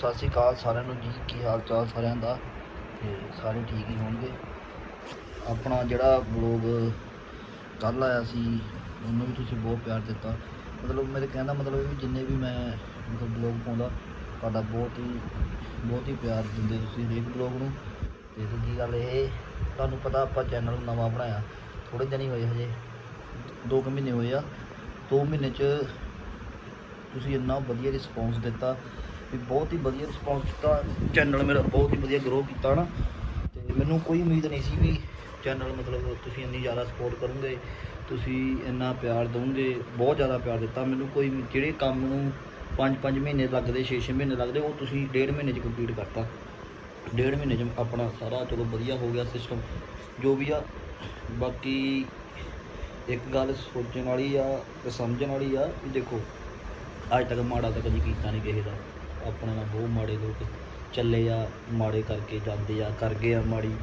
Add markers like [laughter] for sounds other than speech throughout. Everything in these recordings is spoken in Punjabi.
ਸਤਿ ਸ਼੍ਰੀ ਅਕਾਲ ਸਾਰਿਆਂ ਨੂੰ ਜੀ, ਕੀ ਹਾਲ ਚਾਲ ਸਾਰਿਆਂ ਦਾ? ਤੇ ਸਾਰੇ ਠੀਕ ਹੀ ਹੋਣਗੇ। ਆਪਣਾ ਜਿਹੜਾ ਬਲੌਗ ਕੱਲ ਆਇਆ ਸੀ, ਉਹਨੂੰ ਵੀ ਤੁਸੀਂ ਬਹੁਤ ਪਿਆਰ ਦਿੱਤਾ। ਮਤਲਬ ਮੇਰੇ ਕਹਿਣ ਦਾ ਮਤਲਬ ਇਹ ਵੀ ਜਿੰਨੇ ਵੀ ਮੈਂ ਮਤਲਬ ਬਲੌਗ ਪਾਉਂਦਾ, ਤੁਹਾਡਾ ਬਹੁਤ ਹੀ ਬਹੁਤ ਹੀ ਪਿਆਰ ਦਿੰਦੇ ਤੁਸੀਂ ਹਰੇਕ ਬਲੌਗ ਨੂੰ। ਤੇ ਦੂਜੀ ਗੱਲ ਇਹ, ਤੁਹਾਨੂੰ ਪਤਾ ਆਪਾਂ ਚੈਨਲ ਨਵਾਂ ਬਣਾਇਆ ਥੋੜੇ ਦਿਨ ਹੀ ਹੋਏ ਹਜੇ 2 ਕੁ ਮਹੀਨੇ ਹੋਏ ਆ। 2 ਮਹੀਨੇ ਚ ਤੁਸੀਂ ਇੰਨਾ ਵਧੀਆ ਰਿਸਪੌਂਸ ਦਿੱਤਾ। ਵੀ ਬਹੁਤ ਹੀ ਵਧੀਆ ਰਿਸਪੌਂਸ ਦਿੱਤਾ ਚੈਨਲ ਮੇਰਾ ਬਹੁਤ ਹੀ ਵਧੀਆ ਗਰੋ ਕੀਤਾ ਨਾ। ਤੇ ਮੈਨੂੰ ਕੋਈ ਉਮੀਦ ਨਹੀਂ ਸੀ ਵੀ ਚੈਨਲ ਮਤਲਬ ਤੁਸੀਂ ਇੰਨੀ ਜ਼ਿਆਦਾ ਸਪੋਰਟ ਕਰੋਗੇ, ਤੁਸੀਂ ਇੰਨਾ ਪਿਆਰ ਦਿਓਗੇ ਬਹੁਤ ਜ਼ਿਆਦਾ ਪਿਆਰ ਦਿੱਤਾ। ਮੈਨੂੰ ਕੋਈ ਜਿਹੜੇ ਕੰਮ ਨੂੰ 5-5 ਮਹੀਨੇ ਲੱਗਦੇ 6-6 ਮਹੀਨੇ ਲੱਗਦੇ, ਉਹ ਤੁਸੀਂ ਡੇਢ ਮਹੀਨੇ 'ਚ ਕੰਪਲੀਟ ਕਰਤਾ। ਡੇਢ ਮਹੀਨੇ 'ਚ ਆਪਣਾ ਸਾਰਾ ਚਲੋ ਵਧੀਆ ਹੋ ਗਿਆ ਸਿਸਟਮ ਜੋ ਵੀ ਆ, ਬਾਕੀ ਇੱਕ ਗੱਲ ਸੋਚਣ ਵਾਲੀ ਆ ਤੇ ਸਮਝਣ ਵਾਲੀ ਆ ਵੀ ਦੇਖੋ, ਅੱਜ ਤੱਕ ਮਾੜਾ ਤਾਂ ਕਦੀ ਕੀਤਾ ਨਹੀਂ ਕਿਸੇ ਦਾ। ਆਪਣੇ ਨਾਲ ਬਹੁਤ ਮਾੜੇ ਲੋਕ ਚੱਲੇ ਆ, ਮਾੜੇ ਕਰਕੇ ਜਾਂਦੇ ਆ ਕਰ ਗਏ ਆ ਮਾੜੀ,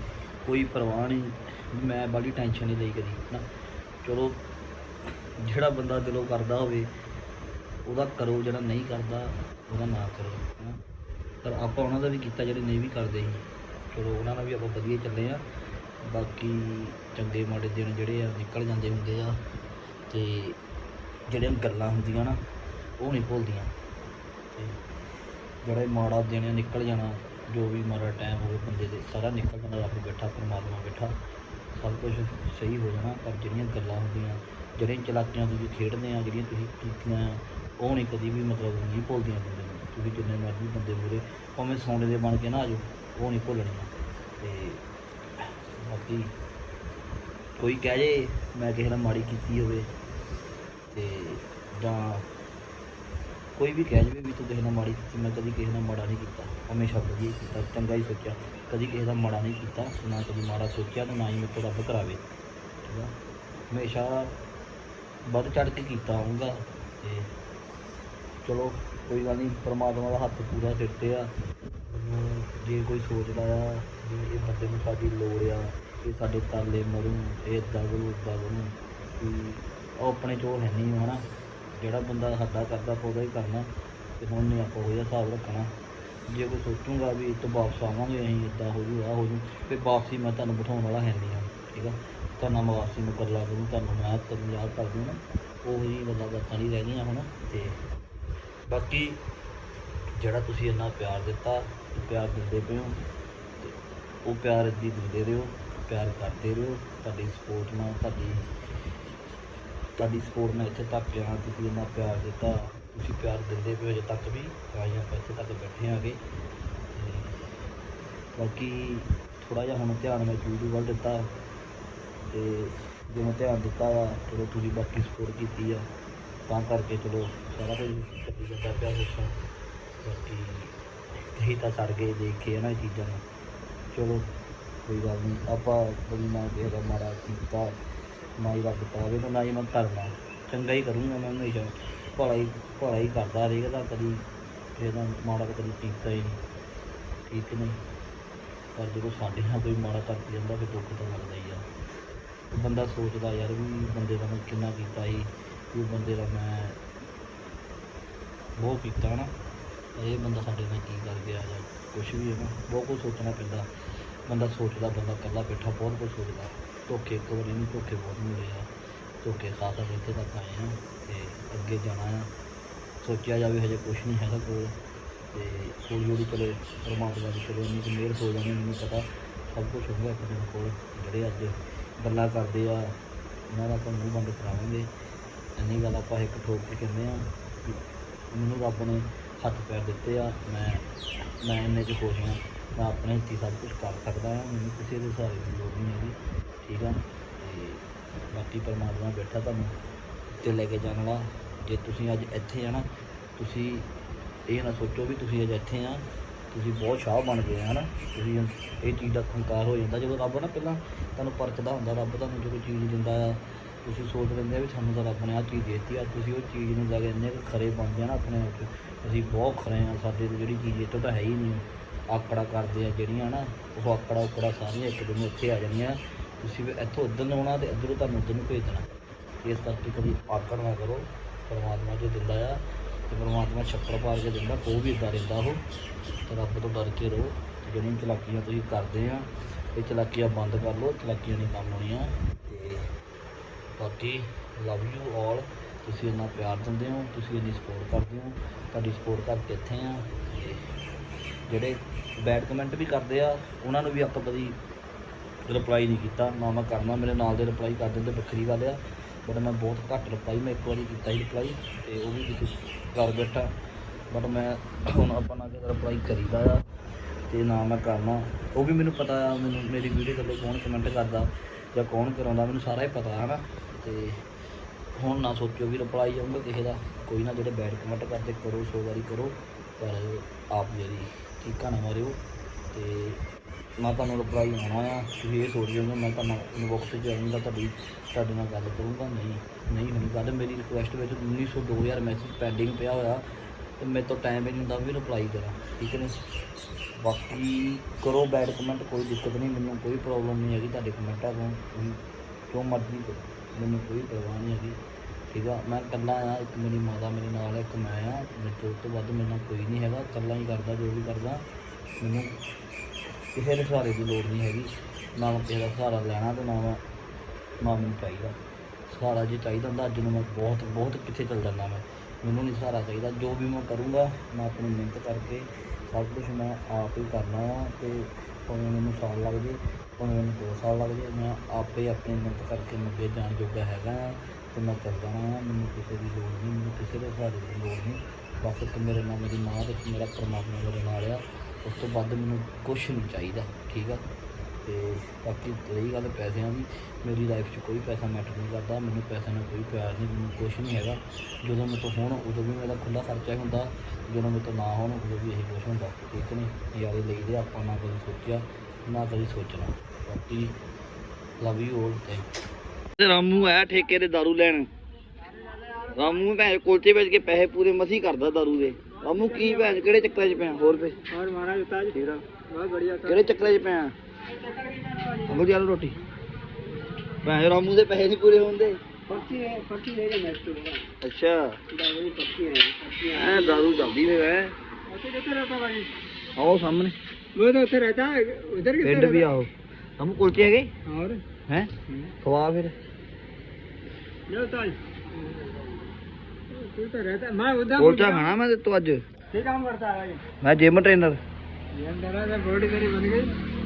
ਕੋਈ ਪਰਵਾਹ ਨਹੀਂ, ਮੈਂ ਬਾਲੀ ਟੈਨਸ਼ਨ ਨਹੀਂ ਲਈ ਕਦੀ, ਨਾ। ਚਲੋ, ਜਿਹੜਾ ਬੰਦਾ ਦਿਲੋਂ ਕਰਦਾ ਹੋਵੇ, ਉਹਦਾ ਕਰੋ, ਜਿਹੜਾ ਨਹੀਂ ਕਰਦਾ, ਉਹਦਾ ਨਾ ਕਰੋ ਹੈ ਪਰ ਆਪਾਂ ਉਹਨਾਂ ਦਾ ਵੀ ਕੀਤਾ, ਜਿਹੜੇ ਨਹੀਂ ਵੀ ਕਰਦੇ ਸੀ। ਚਲੋ, ਉਹਨਾਂ ਨਾਲ ਵੀ ਆਪਾਂ ਵਧੀਆ ਚੱਲੇ ਆ। ਬਾਕੀ ਚੰਗੇ ਮਾੜੇ ਦਿਨ ਜਿਹੜੇ ਆ, ਨਿਕਲ ਜਾਂਦੇ ਹੁੰਦੇ ਆ। ਤੇ ਜਿਹੜੀਆਂ ਗੱਲਾਂ ਹੁੰਦੀਆਂ ਨਾ, ਉਹ ਨਹੀਂ ਭੁੱਲਦੀਆਂ। ਤੇ ਜਿਹੜਾ ਮਾੜਾ ਦਿਨ ਨਿਕਲ ਜਾਣਾ, ਜੋ ਵੀ ਮਾੜਾ ਟਾਈਮ ਹੋਵੇ ਬੰਦੇ ਦੇ, ਸਾਰਾ ਨਿਕਲ ਜਾਣਾ ਰੱਬ ਬੈਠਾ, ਪਰਮਾਤਮਾ ਬੈਠਾ, ਸਭ ਕੁਝ ਸਹੀ ਹੋ ਜਾਣਾ, ਪਰ ਜਿਹੜੀਆਂ ਗੱਲਾਂ ਹੁੰਦੀਆਂ, ਜਿਹੜੀਆਂ ਚਲਾਕੀਆਂ ਤੁਸੀਂ ਖੇਡਦੇ ਆ, ਜਿਹੜੀਆਂ ਤੁਸੀਂ ਕੀਤੀਆਂ ਉਹ ਨਹੀਂ ਕਦੀ ਵੀ ਮਤਲਬ ਨਹੀਂ ਭੁੱਲਦੀਆਂ ਬੰਦੇ ਨੂੰ। ਤੁਸੀਂ ਜਿੰਨੇ ਮਰਜ਼ੀ ਬੰਦੇ ਮੂਹਰੇ, ਭਾਵੇਂ ਸੋਨੇ ਦੇ ਬਣ ਕੇ ਨਾ ਆਜੋ, ਉਹ ਨਹੀਂ ਭੁੱਲਣੀਆਂ। ਤੇ ਬਾਕੀ ਕੋਈ ਕਹਿ ਜੇ, ਮੈਂ ਕਿਸੇ ਨਾਲ ਮਾੜੀ ਕੀਤੀ ਹੋਵੇ, ਤੇ ਜਾਂ ਕੋਈ ਵੀ ਕਹਿ ਜਾਵੇ ਵੀ ਤੂੰ ਕਿਸੇ ਨਾਲ ਮਾੜੀ ਕੀਤੀ, ਮੈਂ ਕਦੀ ਕਿਸੇ ਨਾਲ ਮਾੜਾ ਨਹੀਂ ਕੀਤਾ। ਹਮੇਸ਼ਾ ਵਧੀਆ ਕੀਤਾ, ਚੰਗਾ ਹੀ ਸੋਚਿਆ। ਕਦੀ ਕਿਸੇ ਦਾ ਮਾੜਾ ਨਹੀਂ ਕੀਤਾ, ਨਾ ਕਦੀ ਮਾੜਾ ਸੋਚਿਆ ਤੇ ਨਾ ਹੀ ਮੇਰੇ ਤੋਂ ਰੱਬ ਕਰਾਵੇ। ਠੀਕ ਆ? ਹਮੇਸ਼ਾ ਵੱਧ ਚੜ ਕੇ ਕੀਤਾ ਹੋਊਗਾ ਤੇ ਚਲੋ, ਕੋਈ ਗੱਲ ਨਹੀਂ, ਪਰਮਾਤਮਾ ਦਾ ਹੱਥ ਪੂਰਾ ਸਿਰ ਤੇ ਆ। ਜੇ ਕੋਈ ਸੋਚਦਾ ਆ ਵੀ ਇਹ ਬੰਦੇ ਨੂੰ ਸਾਡੀ ਲੋੜ ਆ, ਇਹ ਸਾਡੇ ਤਰਲੇ ਮਰੂ, ਇਹ ਇੱਦਾਂ ਕਰੂ ਉੱਦਾਂ ਕਰੂ, ਵੀ ਉਹ ਆਪਣੇ ਚੋਂ ਹੈ ਨਹੀਂ ਹਨਾ? ਜਿਹੜਾ ਬੰਦਾ ਸਾਡਾ ਕਰਦਾ ਆਪਾਂ ਉਹਦਾ ਹੀ ਕਰਨਾ ਤੇ ਹੁਣ ਨਹੀਂ ਆਪਾਂ ਉਹਦਾ ਹਿਸਾਬ ਰੱਖਣਾ। ਜੇ ਕੋਈ ਸੋਚੂਗਾ ਵੀ ਤੋਂ ਵਾਪਸ ਆਵਾਂਗੇ ਅਸੀਂ ਇੱਦਾਂ ਹੋ ਜੂ ਆ ਹੋ ਜੂ, ਤੇ ਵਾਪਸੀ ਮੈਂ ਤੁਹਾਨੂੰ ਬਿਠਾਉਣ ਵਾਲਾ ਹੈ ਨਹੀਂ ਆ, ਠੀਕ ਆ? ਤੁਹਾਨੂੰ ਮੈਂ ਵਾਪਸੀ ਨੂੰ ਕਰ ਲਾ ਦੂੰ ਤੁਹਾਨੂੰ ਮੈਂ ਤੁਹਾਨੂੰ ਯਾਦ ਕਰ ਦੂੰ ਨਾ, ਉਹ ਹੀ ਗੱਲਾਂ ਬਾਤਾਂ ਨਹੀਂ ਰਹਿ ਗਈਆਂ ਹੁਣ ਤੇ ਬਾਕੀ ਜਿਹੜਾ ਤੁਸੀਂ ਇੰਨਾ ਪਿਆਰ ਦਿੱਤਾ, ਪਿਆਰ ਦਿੰਦੇ ਪਏ ਹੋ ਤੇ ਉਹ ਪਿਆਰ ਇੱਦੀ ਦਿੰਦੇ ਰਹੋ, ਪਿਆਰ ਕਰਦੇ ਰਹੋ, ਤੁਹਾਡੀ ਸਪੋਰਟ ਨਾਲ ਤੁਹਾਡੀ ਤੁਹਾਡੀ ਸਪੋਰਟ ਮੈਂ ਇੱਥੇ ਤੱਕ ਆ ਤੁਸੀਂ ਇੰਨਾ ਪਿਆਰ ਦਿੱਤਾ, ਤੁਸੀਂ ਪਿਆਰ ਦਿੰਦੇ ਪਏ ਹੋ ਅਜੇ ਤੱਕ ਵੀ, ਤਾਂ ਹੀ ਆਪਾਂ ਇੱਥੇ ਤੱਕ ਬੈਠੇ ਆਗੇ ਬਾਕੀ ਥੋੜਾ ਜਿਹਾ ਹੁਣ ਧਿਆਨ ਮੈਂ YouTube ਵੱਲ ਦਿੱਤਾ, ਤੇ ਜੋ ਧਿਆਨ ਦਿੱਤਾ ਆ ਚਲੋ ਤੁਸੀਂ ਬਾਕੀ ਸਪੋਰਟ ਕੀਤੀ ਆ, ਤਾਂ ਕਰਕੇ ਚਲੋ ਸਾਰਾ ਕੁਝ ਚੱਲੀ ਜਾਂਦਾ ਪਿਆ ਸਿਸਟਮ ਬਾਕੀ ਕਈ ਤਾਂ ਸੜ ਗਏ, ਦੇਖ ਕੇ ਨਾ ਚੀਜ਼ਾਂ ਨੂੰ। ਚਲੋ ਕੋਈ ਗੱਲ ਨਹੀਂ ਆਪਾਂ ਬੜੀ ਨਾ ਕਿਸੇ ਦਾ ਮਾੜਾ ਕੀਤਾ। ਨਾ ਹੀ ਰੱਬ ਪਾਵੇ ਤੇ ਨਾ ਹੀ ਮੈਂ ਕਰਨਾ ਚੰਗਾ ਹੀ ਕਰੂੰਗਾ ਮੈਂ ਹਮੇਸ਼ਾ। ਭਲਾ ਹੀ ਭਲਾ ਹੀ ਕਰਦਾ ਰਹੇਗਾ ਤਾਂ ਕਦੀ ਕਿਸੇ ਦਾ ਮਾੜਾ ਤਾਂ ਕਦੀ ਕੀਤਾ ਹੀ ਨਹੀਂ। ਠੀਕ ਨਹੀਂ। ਪਰ ਜਦੋਂ ਸਾਡੇ ਨਾਲ ਕੋਈ ਮਾੜਾ ਕਰ ਜਾਂਦਾ, ਫਿਰ ਦੁੱਖ ਤਾਂ ਲੱਗਦਾ ਹੀ ਆ। ਬੰਦਾ ਸੋਚਦਾ ਯਾਰ ਵੀ ਬੰਦੇ ਦਾ ਮੈਂ ਕਿੰਨਾ ਕੀਤਾ ਸੀ, ਵੀ ਉਹ ਬੰਦੇ ਦਾ ਮੈਂ ਬਹੁਤ ਕੀਤਾ ਨਾ ਇਹ ਬੰਦਾ ਸਾਡੇ ਨਾਲ ਕੀ ਕਰ ਗਿਆ ਜਾਂ ਕੁਝ ਵੀ ਹੈ ਨਾ। ਬਹੁਤ ਕੁਝ ਸੋਚਣਾ ਪੈਂਦਾ। ਬੰਦਾ ਸੋਚਦਾ, ਬੰਦਾ ਇਕੱਲਾ ਬੈਠਾ, ਬਹੁਤ ਕੁਝ ਸੋਚਦਾ। ਧੋਖੇ, ਇੱਕ ਵਾਰੀ ਨਹੀਂ ਧੋਖੇ ਬਹੁਤ ਮਿਲੇ ਆ। ਧੋਖੇ ਖਾ ਖਾ ਕੇ ਇੱਥੇ ਤੱਕ ਆਏ ਆ ਤੇ ਅੱਗੇ ਜਾਣਾ ਆ। ਸੋਚਿਆ ਜਾਵੇ ਹਜੇ ਕੁਝ ਨਹੀਂ ਹੈਗਾ ਕੋਲ। ਤੇ ਹੌਲੀ ਹੌਲੀ ਚਲੇ ਪਰਮਾਤਮਾ ਦੀ ਚਲੇ ਇੰਨੀ ਕੁ ਹੋ ਜਾਣੀ, ਮੈਨੂੰ ਪਤਾ ਸਭ ਕੁਝ ਹੋਊਗਾ ਆਪਣੇ ਕੋਲ। ਜਿਹੜੇ ਅੱਜ ਗੱਲਾਂ ਕਰਦੇ ਆ, ਇਹਨਾਂ ਦਾ ਆਪਾਂ ਮੂੰਹ ਬੰਦ ਕਰਾਵਾਂਗੇ। ਇੰਨੀ ਗੱਲ ਆਪਾਂ ਇੱਕ ਠੋਕ ਕੇ ਕਹਿੰਦੇ ਆ ਮੈਨੂੰ ਰੱਬ ਨੇ ਹੱਥ ਪੈਰ ਦਿੱਤੇ ਆ, ਮੈਂ ਮੈਂ ਇੰਨੇ ਚ ਖੁਸ਼ ਹਾਂ, ਮੈਂ ਆਪਣੇ ਹੱਥੀਂ ਸਭ ਕੁਝ ਕਰ ਸਕਦਾ ਹਾਂ, ਮੈਨੂੰ ਕਿਸੇ ਦੇ ਸਹਾਰੇ ਦੀ ਲੋੜ ਨਹੀਂ ਹੈਗੀ, ਠੀਕ ਆ? ਤੇ ਬਾਕੀ ਪਰਮਾਤਮਾ ਬੈਠਾ ਤੁਹਾਨੂੰ ਤੇ ਲੈ ਕੇ ਜਾਣ ਵਾਲਾ। ਜੇ ਤੁਸੀਂ ਅੱਜ ਇੱਥੇ ਆ ਨਾ, ਤੁਸੀਂ ਇਹ ਨਾ ਸੋਚੋ ਵੀ ਤੁਸੀਂ ਅੱਜ ਇੱਥੇ ਆ, ਤੁਸੀਂ ਬਹੁਤ ਸ਼ਾਹ ਬਣ ਗਏ ਆ ਨਾ, ਤੁਸੀਂ ਇਹ ਚੀਜ਼ ਦਾ ਹੰਕਾਰ ਹੋ ਜਾਂਦਾ। ਜਦੋਂ ਰੱਬ ਨਾ ਪਹਿਲਾਂ ਤੁਹਾਨੂੰ ਪਰਖਦਾ ਹੁੰਦਾ, ਰੱਬ ਤੁਹਾਨੂੰ ਜਦੋਂ ਚੀਜ਼ ਦਿੰਦਾ ਆ ਤੁਸੀਂ ਸੋਚ ਲੈਂਦੇ ਆ ਵੀ ਸਾਨੂੰ ਤਾਂ ਰੱਬ ਨੇ ਆਹ ਚੀਜ਼ ਦਿੱਤੀ ਆ, ਤੁਸੀਂ ਉਹ ਚੀਜ਼ ਨੂੰ ਲੈ ਕੇ ਇੰਨੇ ਕੁ ਖਰੇ ਬਣਦੇ ਆ ਨਾ ਆਪਣੇ ਆਪ 'ਚ ਅਸੀਂ ਬਹੁਤ ਖਰੇ ਆ, ਸਾਡੇ ਤੇ ਜਿਹੜੀ ਚੀਜ਼ ਇੱਥੋਂ ਤਾਂ ਹੈ ਹੀ ਨਹੀਂ, ਆਕੜਾ ਕਰਦੇ ਆ ਜਿਹੜੀਆਂ ਨਾ, ਉਹ ਆਕੜਾ ਉਕੜਾ ਸਾਰੀਆਂ ਇੱਕ ਦਿਨ ਇੱਥੇ ਆ ਜਾਣੀਆਂ ਤੁਸੀਂ ਵੀ ਇੱਥੋਂ ਉੱਧਰ ਨੂੰ ਆਉਣਾ ਤੇ ਇੱਧਰੋਂ ਤੁਹਾਨੂੰ ਉੱਧਰ ਨੂੰ ਭੇਜ ਦੇਣਾ। ਇਸ ਕਰਕੇ ਕਦੀ ਆਕੜ ਨਾ ਕਰੋ, ਪਰਮਾਤਮਾ ਜੋ ਦਿੰਦਾ ਆ, ਤੇ ਪਰਮਾਤਮਾ ਛੱਪੜ ਪਾਰ ਕੇ ਦਿੰਦਾ, ਉਹ ਵੀ ਇਦਾਂ ਰਹਿੰਦਾ ਉਹ, ਤੇ ਰੱਬ ਤੋਂ ਡਰ ਕੇ ਰਹੋ ਜਿਹੜੀਆਂ ਚਲਾਕੀਆਂ ਤੁਸੀਂ ਕਰਦੇ ਆ, ਇਹ ਚਲਾਕੀਆਂ ਬੰਦ ਕਰ ਲਓ, ਚਲਾਕੀਆਂ ਨਹੀਂ ਕੰਮ ਹੋਣੀਆਂ ਬਾਕੀ ਲਵ ਯੂ ਆਲ ਤੁਸੀਂ ਇੰਨਾ ਪਿਆਰ ਦਿੰਦੇ ਹੋ, ਤੁਸੀਂ ਇੰਨੀ ਸਪੋਰਟ ਕਰਦੇ ਹੋ। ਤੁਹਾਡੀ ਸਪੋਰਟ ਕਰਕੇ ਇੱਥੇ ਆ। ਤੇ ਜਿਹੜੇ ਬੈਡ ਕਮੈਂਟ ਵੀ ਕਰਦੇ ਆ, ਉਹਨਾਂ ਨੂੰ ਵੀ ਆਪਾਂ ਕਦੀ ਰਿਪਲਾਈ ਨਹੀਂ ਕੀਤਾ। ਨਾ ਮੈਂ ਕਰਨਾ, ਮੇਰੇ ਨਾਲ ਦੇ ਰਿਪਲਾਈ ਕਰ ਦਿੰਦੇ ਵੱਖਰੀ ਗੱਲ ਆ। ਬਟ ਮੈਂ ਬਹੁਤ ਘੱਟ ਰਿਪਲਾਈ ਮੈਂ ਇੱਕ ਵਾਰੀ ਕੀਤਾ ਹੀ ਰਿਪਲਾਈ ਤੇ ਉਹ ਵੀ ਕਿਸੇ ਕਰ ਬੈਠਾ। ਬਟ ਮੈਂ ਹੁਣ ਆਪਾਂ ਨਾ ਕਿਤੇ ਰਿਪਲਾਈ ਕਰੀਦਾ ਆ, ਤੇ ਨਾ ਮੈਂ ਕਰਨਾ। ਉਹ ਵੀ ਮੈਨੂੰ ਪਤਾ ਆ, ਮੈਨੂੰ ਮੇਰੀ ਵੀਡੀਓ ਥੱਲੇ ਕੌਣ ਕਮੈਂਟ ਕਰਦਾ। ਜਾਂ ਕੌਣ ਕਰਾਉਂਦਾ, ਮੈਨੂੰ ਸਾਰਾ ਹੀ ਪਤਾ ਹੈ ਨਾ ਤੇ ਹੁਣ ਨਾ ਸੋਚਿਓ ਵੀ ਰਿਪਲਾਈ ਜਾਊਗਾ ਕਿਸੇ ਦਾ, ਕੋਈ ਨਾ ਜਿਹੜੇ ਬੈਡ ਕਮੈਂਟ ਕਰਦੇ ਕਰੋ, ਸੋ ਵਾਰੀ ਕਰੋ, ਪਰ ਆਪ ਜਿਹੜੀ ਠੀਕਾ ਨਾ ਮਾਰਿਓ। ਤੇ ਮੈਂ ਤੁਹਾਨੂੰ ਰਿਪਲਾਈ ਆਉਣਾ ਆ, ਤੁਸੀਂ ਇਹ ਸੋਚ ਲਿਓ ਮੈਂ ਤੁਹਾਨੂੰ ਇਨਬੋਕਸ 'ਚ ਆਉਂਗਾ ਤੁਹਾਡੀ, ਤੁਹਾਡੇ ਨਾਲ ਗੱਲ ਕਰੂੰਗਾ, ਨਹੀਂ ਨਹੀਂ ਹੋਣੀ ਗੱਲ ਮੇਰੀ ਰਿਕੁਐਸਟ ਵਿੱਚ 1900 2000 ਮੈਸੇਜ ਪੈਂਡਿੰਗ ਪਿਆ ਹੋਇਆ। ਤੇ ਮੇਰੇ ਤੋਂ ਟਾਈਮ ਹੀ ਨਹੀਂ ਹੁੰਦਾ ਵੀ ਰਿਪਲਾਈ ਕਰਾਂ, ਠੀਕ ਹੈ ਨਾ? ਬਾਕੀ ਕਰੋ ਬੈਡ ਕਮੈਂਟ ਕੋਈ ਦਿੱਕਤ ਨਹੀਂ, ਮੈਨੂੰ ਕੋਈ ਪ੍ਰੋਬਲਮ ਨਹੀਂ ਹੈਗੀ ਤੁਹਾਡੇ ਕਮੈਂਟਾਂ ਤੋਂ, ਤੁਸੀਂ ਜੋ ਮਰਜ਼ੀ ਕਰੋ, ਮੈਨੂੰ ਕੋਈ ਪਰਵਾਹ ਨਹੀਂ ਹੈਗੀ, ਠੀਕ ਆ? ਮੈਂ ਇਕੱਲਾ ਆ, ਇੱਕ ਮੇਰੀ ਮਾਤਾ ਮੇਰੇ ਨਾਲ ਹੈ ਇੱਕ ਮੈਂ ਆ, ਮੇਰੇ ਤੋਂ ਤੋਂ ਵੱਧ ਮੇਰੇ ਨਾਲ ਕੋਈ ਨਹੀਂ ਹੈਗਾ, ਇਕੱਲਾ ਹੀ ਕਰਦਾ, ਜੋ ਵੀ ਕਰਦਾ, ਮੈਨੂੰ ਕਿਸੇ ਦੇ ਸਹਾਰੇ ਦੀ ਲੋੜ ਨਹੀਂ ਹੈਗੀ, ਨਾ ਮੈਂ ਕਿਸੇ ਦਾ ਸਹਾਰਾ ਲੈਣਾ ਤੇ ਨਾ ਮੈਂ, ਨਾ ਮੈਨੂੰ ਚਾਹੀਦਾ। ਸਹਾਰਾ ਜੇ ਚਾਹੀਦਾ ਹੁੰਦਾ, ਅੱਜ ਨੂੰ ਮੈਂ ਬਹੁਤ ਬਹੁਤ ਕਿੱਥੇ ਚੱਲ ਜਾਂਦਾ ਮੈਂ। ਮੈਨੂੰ ਨਹੀਂ ਸਹਾਰਾ ਚਾਹੀਦਾ। ਜੋ ਵੀ ਮੈਂ ਕਰੂੰਗਾ, ਮੈਂ ਆਪਣੀ ਮਿਹਨਤ ਕਰਕੇ ਸਭ ਕੁਝ ਮੈਂ ਆਪ ਹੀ ਕਰਨਾ ਆ ਤੇ ਭਾਵੇਂ ਮੈਨੂੰ ਸਾਲ ਲੱਗ ਜੇ, ਭਾਵੇਂ ਮੈਨੂੰ ਦੋ ਸਾਲ ਲੱਗ ਜੇ, ਮੈਂ ਆਪੇ ਆਪਣੀ ਮਿਹਨਤ ਕਰਕੇ ਮੈਂ ਜਾਣ ਜੋਗਾ ਹੈਗਾ ਆ ਤੇ ਮੈਂ ਚੱਲ ਜਾਣਾ ਆ। ਮੈਨੂੰ ਕਿਸੇ ਦੀ ਲੋੜ ਨਹੀਂ, ਮੈਨੂੰ ਕਿਸੇ ਦੇ ਸਹਾਰੇ ਦੀ ਲੋੜ ਨਹੀਂ। ਬਸ ਇੱਕ ਮੇਰੇ ਨਾਲ ਮੇਰੀ ਮਾਂ ਤੇ ਮੇਰਾ ਪਰਮਾਤਮਾ ਮੇਰੇ ਨਾਲ ਆ। ਉਸ ਤੋਂ ਵੱਧ ਮੈਨੂੰ ਕੁਝ ਨਹੀਂ ਚਾਹੀਦਾ, ਠੀਕ ਆ? ਤੇ ਬਾਕੀ ਰਹੀ ਗੱਲ ਪੈਸਿਆਂ ਦੀ ਮੇਰੀ ਲਾਈਫ 'ਚ ਕੋਈ ਪੈਸਾ ਮੈਟਰ ਨਹੀਂ ਕਰਦਾ ਮੈਨੂੰ ਪੈਸੇ ਨਾਲ ਕੋਈ ਪਿਆਰ ਨਹੀਂ ਮੈਨੂੰ ਕੁਝ ਨਹੀਂ ਹੈਗਾ ਜਦੋਂ ਮੇਰੇ ਤੋਂ ਹੋਣ ਉਦੋਂ ਵੀ ਮੇਰਾ ਖੁੱਲਾ ਖਰਚਾ ਹੀ ਹੁੰਦਾ ਜਦੋਂ ਮੇਰੇ ਤੋਂ ਨਾ ਹੋਣ ਉਦੋਂ ਵੀ ਇਹੀ ਕੁਝ ਹੁੰਦਾ ਠੀਕ ਨਹੀਂ ਯਾਰੇ ਲਈਦੇ ਆਪਾਂ ਨਾ ਕਦੀ ਸੋਚਿਆ ਨਾ ਕਦੀ ਸੋਚਣਾ ਬਾਕੀ ਲਵ ਯੂ ਆਲ ਥੈਂਕ ਤੇ ਰਾਮੂ ਆਇਆ ਠੇਕੇ ਤੇ ਦਾਰੂ ਲੈਣ ਰਾਮੂ ਭੈਣ ਕੁਲਚੇ ਵੇਚ ਕੇ ਪੈਸੇ ਪੂਰੇ ਮਸੀ ਕਰਦਾ ਦਾਰੂ ਦੇ ਰਾਮੂ ਕੀ ਭੈਣ ਕਿਹੜੇ ਚੱਕਰਾਂ 'ਚ ਪਿਆ ਹੋਰ ਪੇ और महाराज उताज ਤੇਰਾ बहुत बढ़िया ਕਿਹੜੇ ਚੱਕਰਾਂ 'ਚ ਪਿਆ ਅੰਗਲ ਜੀ ਆ ਲਓ ਰੋਟੀ। ਭੈਣ ਰਾਮੂ ਦੇ ਪੈਸੇ ਨਹੀਂ ਪੂਰੇ ਹੁੰਦੇ। ਪਰਚੀ ਹੈ ਪਰਚੀ ਦੇ ਦੇ ਮੈਸਟਰ ਅੱਛਾ। ਦਾਰੂ ਪਰਚੀ ਹੈ ਪਰਚੀ ਹੈ। ਐ ਦਾਰੂ ਚੱਲਦੀ ਵੇ ਵੈ ਉੱਥੇ ਕਿੱਥੇ ਰਹਤਾ ਭਾਜੀ ਆਓ ਸਾਹਮਣੇ। ਉਹ ਤਾਂ ਉੱਥੇ ਰਹਤਾ ਉਧਰ ਕਿੱਥੇ ਪਿੰਡ ਵੀ ਆਓ। ਹਮ ਕੁਲਚੇ ਹੈਗੇ? ਹੋਰ? ਹੈ? ਖਵਾ ਫਿਰ। ਲੋ ਤਾਈ। ਤੂੰ ਤਾਂ ਰਹਤਾ ਮੈਂ ਉਧਰ ਕੁਲਚਾ ਖਾਣਾ ਮੈਂ ਤੇ ਤੂੰ ਅੱਜ? ਕੀ ਕੰਮ ਕਰਦਾ ਹੈ ਮੈਂ gym trainer gym trainer body ਤੇਰੀ ਬਣ ਗਈ।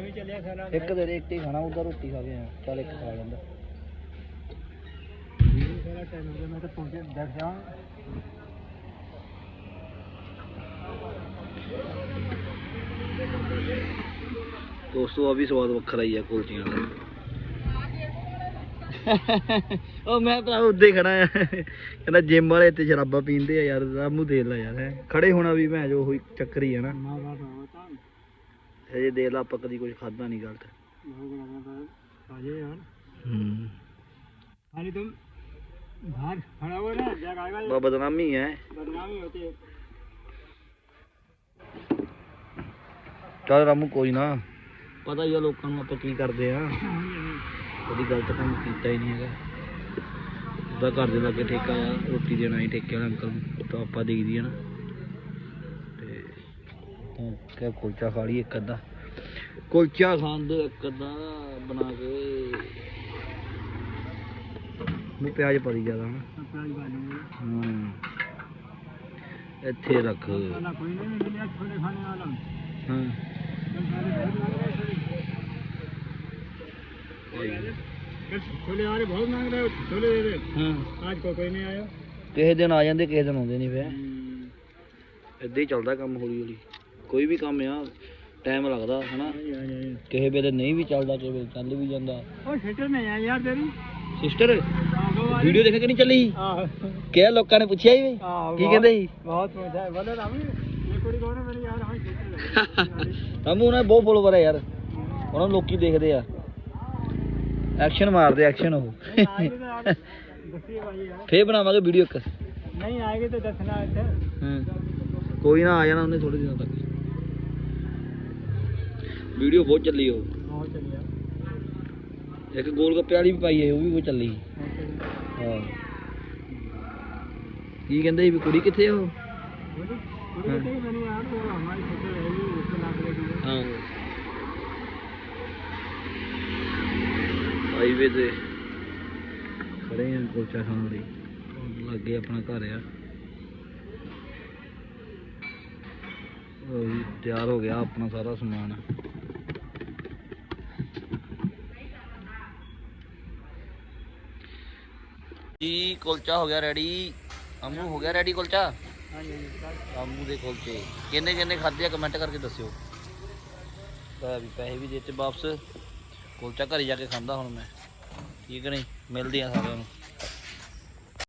ਵੀ ਇੱਕ ਦੇ ਇੱਕ ਹੀ ਖਾਣਾ ਉਧਰ ਰੋਟੀ ਖਾ ਕੇ ਆ। ਚੱਲ ਇੱਕ ਖਾ ਲੈਂਦਾ। ਦੋਸਤੋ ਆ ਵੀ ਸਵਾਦ ਵੱਖਰਾ ਹੀ ਆ ਕੁਲਚੀਆਂ ਦਾ। ਉਹ ਮੈਂ ਤਾਂ ਉੱਦੇ ਹੀ ਖੜਾ ਆ ਕਹਿੰਦਾ ਜਿਮ ਵਾਲੇ ਇੱਥੇ ਸ਼ਰਾਬਾਂ ਪੀਂਦੇ ਆ ਯਾਰ ਰਾਮੂ ਦੇ ਲਾ ਯਾਰ ਹੈਂ। ਖੜੇ ਹੋਣਾ ਵੀ ਮੈਂ ਜੋ ਹੋਈ ਚੱਕਰ ਹੀ ਆ ਨਾ माँ बाप होता ਹਜੇ ਦੇ ਲਾ ਆਪਾਂ ਕਦੀ ਕੁਝ ਖਾਦਾ ਨਹੀਂ ਗਲਤ भूख लगा था खाइए यार ਹੂੰ खाली तुम बाहर खड़ा हो ना जग आएगा ਬਾ ਬਦਨਾਮੀ ਹੈ बदनामी होती है ਚੱਲ ਰਾਮੂ ਕੋਈ ਨਾ ਪਤਾ ਹੀ ਆ ਲੋਕਾਂ ਨੂੰ ਆਪਾਂ ਕੀ ਕਰਦੇ ਆ ਕਦੀ ਗਲਤ ਕੰਮ ਕੀਤਾ ਹੀ ਨਹੀਂ ਹੈਗਾ। ਉਹਦਾ ਘਰ ਦੇ ਲਾਗੇ ਠੇਕਾ ਆ ਰੋਟੀ ਦੇਣਾ ਹੀ ਠੇਕੇ ਵਾਲੇ ਅੰਕਲ ਨੂੰ ਤਾਂ ਆਪਾਂ ਦੇਖਦੀ ਆ ਨਾ। ਤੇ ਤਾਂ ਕਿਆ ਕੁਲਚਾ ਖਾ ਲਈ ਇੱਕ ਅੱਧਾ। ਕੁਲਚਾ ਖਾਣ ਦੇ ਇੱਕ ਅੱਧਾ ਬਣਾ ਕੇ। ਮੈਂ ਪਿਆਜ਼ ਪਾ ਦੀ ਜ਼ਿਆਦਾ ਪਿਆਜ਼ ਪਾ ਲੂੰਗਾ ਹਾਂ। ਇੱਥੇ ਰੱਖ। ਹਾਂ। ਛੋਲੇ ਕਿਸੇ ਦਿਨ ਆ ਜਾਂਦੇ ਕਿਸੇ ਦਿਨ ਆਉਂਦੇ ਨਹੀਂ ਫੇ ਇੱਦਾਂ ਹੀ ਚੱਲਦਾ ਕੰਮ ਹੌਲੀ ਹੌਲੀ। ਕੋਈ ਵੀ ਕੰਮ ਆ ਟਾਈਮ ਲੱਗਦਾ ਹਨਾ? ਕਿਸੇ ਵੇਲੇ ਨਹੀਂ ਵੀ ਚੱਲਦਾ ਕਿਸੇ ਵੇਲੇ ਚੱਲ ਵੀ ਜਾਂਦਾ। ਸਿਸਟਰ ਵੀਡੀਓ ਦੇਖਿਆ ਕਿ ਨਹੀਂ ਚੱਲੀ? ਕਿਹ ਲੋਕਾਂ ਨੇ ਪੁੱਛਿਆ ਹੀ ਕੀ ਕਹਿੰਦੇ ਸੀ? ਬਹੁਤ ਪੁੱਛਿਆ ਬੋਲੇ ਰਾਮੀ ਇਹ ਕੁੜੀ ਕੋਣ ਮੇਰੀ ਯਾਰ ਹਾਂ ਸਿਸਟਰ [laughs] ਰਾਮੂ ਨੇ ਬਹੁਤ ਫੋਲੋਵਰ ਹੈ ਯਾਰ। ਉਹਨਾਂ ਲੋਕੀ ਦੇਖਦੇ ਆ। ਐਕਸ਼ਨ ਮਾਰਦੇ ਐਕਸ਼ਨ ਉਹ। ਫੇਰ ਬਣਾਵਾਂਗੇ ਵੀਡੀਓ ਇੱਕ। ਨਹੀਂ ਆਏਗੇ ਤੇ ਦੱਸਣਾ ਇੱਥੇ। ਹੂੰ। ਕੋਈ ਨਾ ਆ ਜਾਣਾ ਉਹਨੇ ਥੋੜੇ ਦਿਨਾਂ ਤੱਕ। ਵੀਡੀਓ ਬਹੁਤ ਚੱਲੀ ਉਹ। ਇੱਕ ਗੋਲ ਗੱਪੇ ਵਾਲੀ ਵੀ ਪਾਈ ਹੈ ਉਹ ਵੀ ਬਹੁਤ ਚੱਲੀ। ਕੀ ਕਹਿੰਦੇ ਜੀ ਵੀ ਕੁੜੀ ਕਿੱਥੇ ਹੋ ਕੁੜੀ ਕਿੱਥੇ ਮੈਨੂੰ ਆਣ ਉਹ ਹਮਾਰੀ ਫੋਟੋ ਹੈ ਉਸ ਨਾਲ ਹਾਂ। ਹਾਈਵੇ ਤੇ ਖੜੇ ਆਂ ਕੁਲਚਾ ਖਾਣ ਲਈ। ਲੱਗੇ ਆਪਣਾ ਘਰ ਆ। ਤਿਆਰ ਹੋ ਗਿਆ ਆਪਣਾ ਸਾਰਾ ਸਮਾਨ। ਜੀ ਕੁਲਚਾ ਹੋ ਗਿਆ ਰੈਡੀ ਅਮੂ ਹੋ ਗਿਆ ਰੈਡੀ ਕੁਲਚਾ? जी ਆਮੂ ਦੇ ਕੁਲਚੇ। ਕਿੰਨੇ ਕਿੰਨੇ ਖਾਦੇ ਆ ਕਮੈਂਟ ਕਰਕੇ ਦੱਸਿਓ। ਤਾਂ ਵੀ ਪੈਸੇ ਵੀ ਦਿੱਤੇ ਵਾਪਸ। ਕੁਲਚਾ ਘਰੇ ਜਾ ਕੇ ਖਾਂਦਾ ਹੁਣ ਮੈਂ। ਠੀਕ ਨਹੀਂ? ਮਿਲਦੇ ਆ ਸਾਰਿਆਂ ਨੂੰ।